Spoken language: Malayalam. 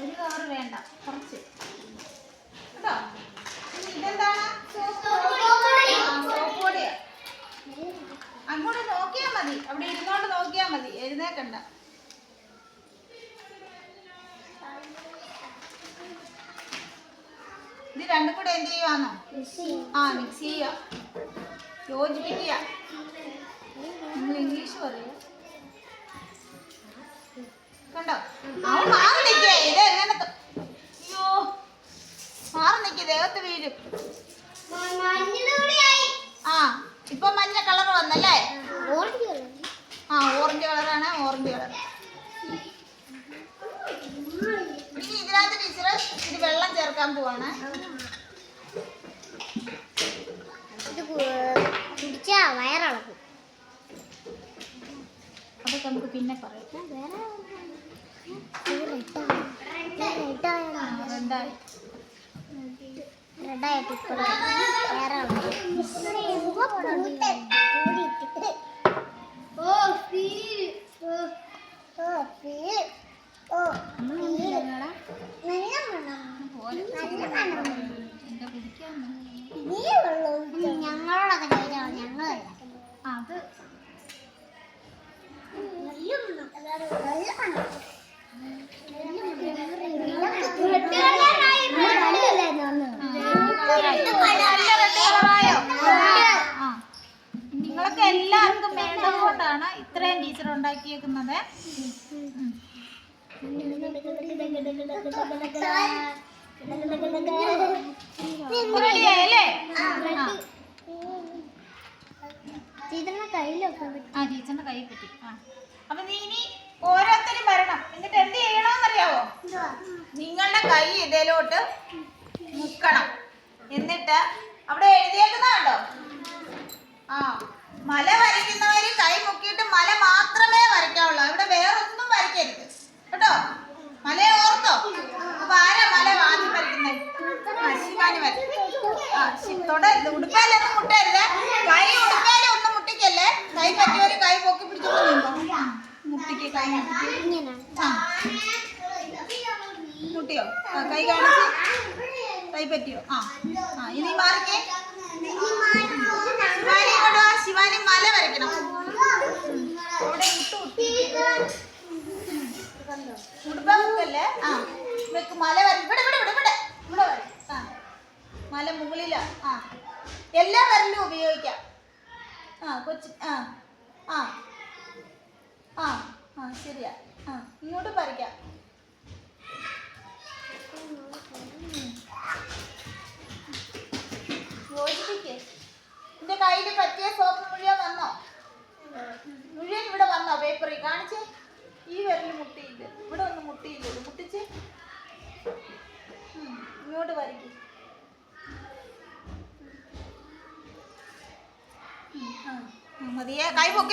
ഒരു കവർ വേണ്ട കുറച്ച്. ഇതെന്താണ്? അങ്ങോട്ട് നോക്കിയാ മതി. അവിടെ ഇരുന്നോണ്ട് നോക്കിയാ മതി. എഴുന്നേക്കണ്ട. ഇത് രണ്ടും കൂടെ എന്ത് ചെയ്യുവാന്നോ? ആ മിക്സ് ചെയ്യുക. യോജിപ്പിക്കുക. നിങ്ങൾ ഇംഗ്ലീഷ് പറയുക വീഴും ആ ഇപ്പൊ മഞ്ഞ കളർ വന്നല്ലേ? ആ ഓറഞ്ച് കളറാണ് ഓറഞ്ച് കളർ. ഇനി ഇതിനകത്ത് ടീച്ചർ ഇത് വെള്ളം ചേർക്കാൻ പോവാണ്. വയറിളക്കും. അതൊക്കെ നമുക്ക് പിന്നെ പറയാം. വേറെ റെഡായിട്ട് ഇപ്പോൾ വേറെ നല്ല മണം. നല്ല മണം. നിങ്ങളൊക്കെ എല്ലാവർക്കും വേണ്ടത് കൊണ്ടാണ് ഇത്രയും ടീച്ചർ ഉണ്ടാക്കിയേക്കുന്നത്. റെഡി ആ. ഇതിന്റെ കയ്യിലൊക്കെ ആ ടീച്ചറിന്റെ കൈ ആ. അപ്പൊ നീ ഇനി ഓരോരുത്തരും വരണം. എന്നിട്ട് എന്ത് ചെയ്യണമെന്നറിയാവോ നിങ്ങളുടെ കൈ ഇതിലോട്ട് മുക്കണം. എന്നിട്ട് അവിടെ എഴുതിയേക്കുന്ന കണ്ടോ ആ മല വരയ്ക്കുന്നവര് കൈ മുക്കിയിട്ട് മല മാത്രമേ വരയ്ക്കാവുള്ളൂ. അവിടെ വേറെ ഒന്നും വരയ്ക്കരുത്. കേട്ടോ? മലയെ ഓർത്തോ? അപ്പൊ ആരാ മല വാങ്ങി വരയ്ക്കുന്നത് ശിവാനി വരയ്ക്കും. ആ തൊടരുത് ഉടുപ്പാലൊന്നും മുട്ടരുത് കൈ ഉടുപ്പാലും ഒന്നും മുട്ടിക്കല്ലേ? കൈ പറ്റിയവര് കൈ പൊക്കി പിടിച്ചോണ്ട് നിന്നോ? മുട്ടിക്ക് കൈ മുട്ടിക്ക്. ആ മുട്ടിയോ? കൈ കാണിച്ച് കൈ പറ്റിയോ? ആ ആ ഇനി മാറിക്കേ. ശിവാനി ഇങ്ങോട്ട് വാ. ശിവാനി മല വരയ്ക്കണം. മുക്കല്ലേ ആ വെക്ക് മല വര ഇവിടെ ഇവിടെ ഇവിടെ ഇവിടെ. ഇവിടെ ആ മല മുകളിലാ. ആ എല്ലാ വരലും ഉപയോഗിക്കാം. ആ കൊച്ചു ആ ആ ആ ആ ശരിയാ. ആ ഇങ്ങോട്ട് മതിയെ കൈ പൊക്കി